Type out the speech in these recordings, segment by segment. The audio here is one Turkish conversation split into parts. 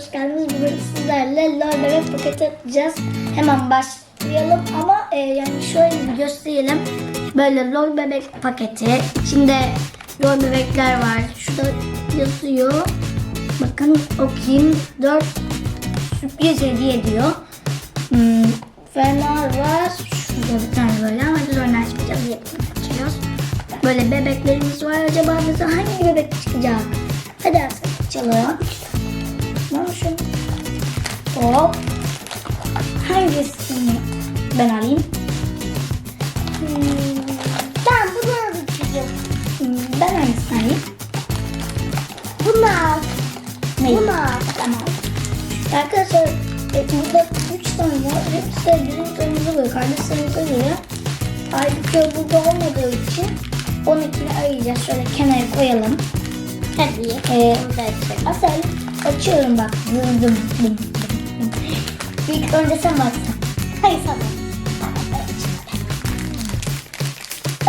hoş geldiniz. Bugün sizlerle lol bebek paketi yapacağız. Hemen başlayalım ama e, yani şöyle bir gösterelim. Böyle lol bebek paketi. İçinde lol bebekler var. Şurada yazıyor. Bakın okuyayım. 4 sürpriz hediye diyor. Hmm, fener var. Şurada bir tane böyle ama biz oyunu açmayacağız. Böyle bebeklerimiz var. Acaba bize hangi bebek çıkacak? Hadi açalım. Şunu. Hop. Hangisini ben alayım? Hmm, ben bunu alacağım. Hmm, ben hangisini alayım? Bunu al. Bunu al. Tamam. Arkadaşlar e, burada 3 tane var. Hepsi de bizim sayımıza göre, kardeşlerimize göre. Ayrıca burada olmadığı için 12'ni arayacağız. Şöyle kenara koyalım. Tabii. Ee, Bunu da açalım. Açıyorum bak. Dım. İlk önce sen baksın. Hayır sana.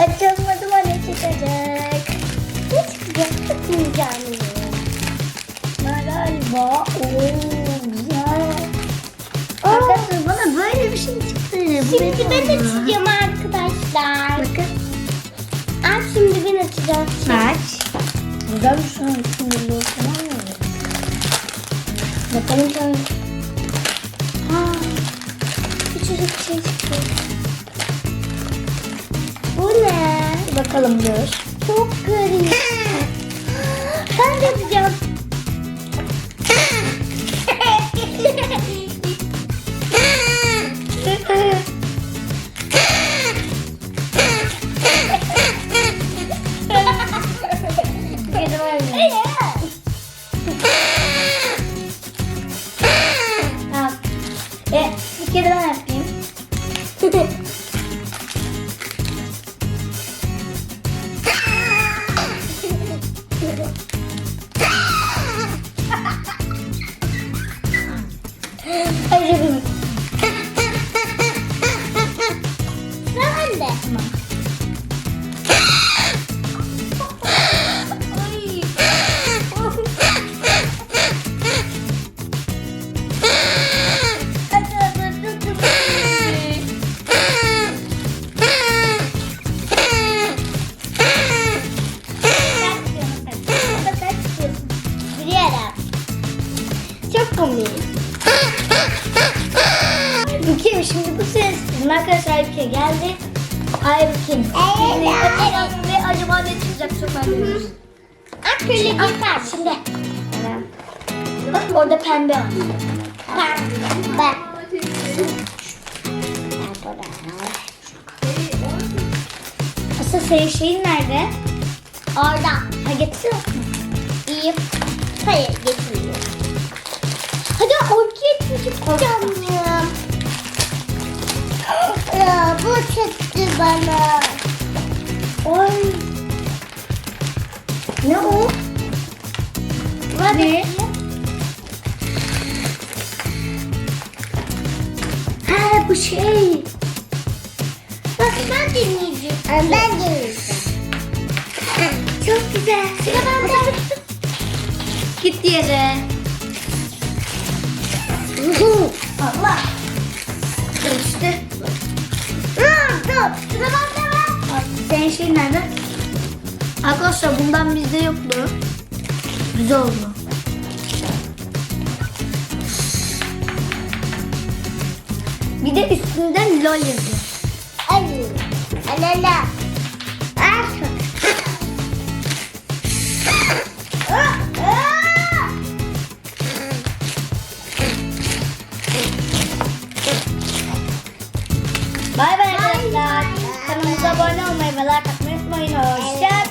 Açalım hadi ne çıkacak. Ne çıkacak? Tutmayacağım. Ne galiba? Oo güzel. Arkadaşlar bana böyle bir şey çıktı. Şimdi ben açacağım arkadaşlar. Bakın. Aç şimdi ben açacağım. Aç. Güzel bir şey. Şimdi? Bakalım sen. Aa, küçücük şey çıktı. Bu ne? Bakalım dur. Çok garip. ben de yapacağım. Geri Hayır yapayım. Sıra bende. Ay. Komik. Bu kim? Şimdi bu ses. Bizim arkadaşlar Aybüke geldi. Aybüke. Şimdi açalım ve acaba ne çıkacak. Akıllı bir kalp. Şimdi. Bak orada pembe var. Bak. Asıl senin şeyin nerede? Orada. Ha musun? İyi. Hayır getirmiyor. Canım. Ya, bu çıktı bana. Ay. Ne o? Ne? Ha bu şey. Bak ben deneyeceğim. Ben deneyeceğim. Çok güzel. Sıra bende. Git yere. Sıra bende var. Ay, Senin şeyin nerede? Arkadaşlar bundan bizde yoktu. Güzel oldu. Bir de üstünden lol yazıyor. Ay. Alala. Ah. Ah, ah. Bay bay arkadaşlar. Kanalımıza abone olmayı ve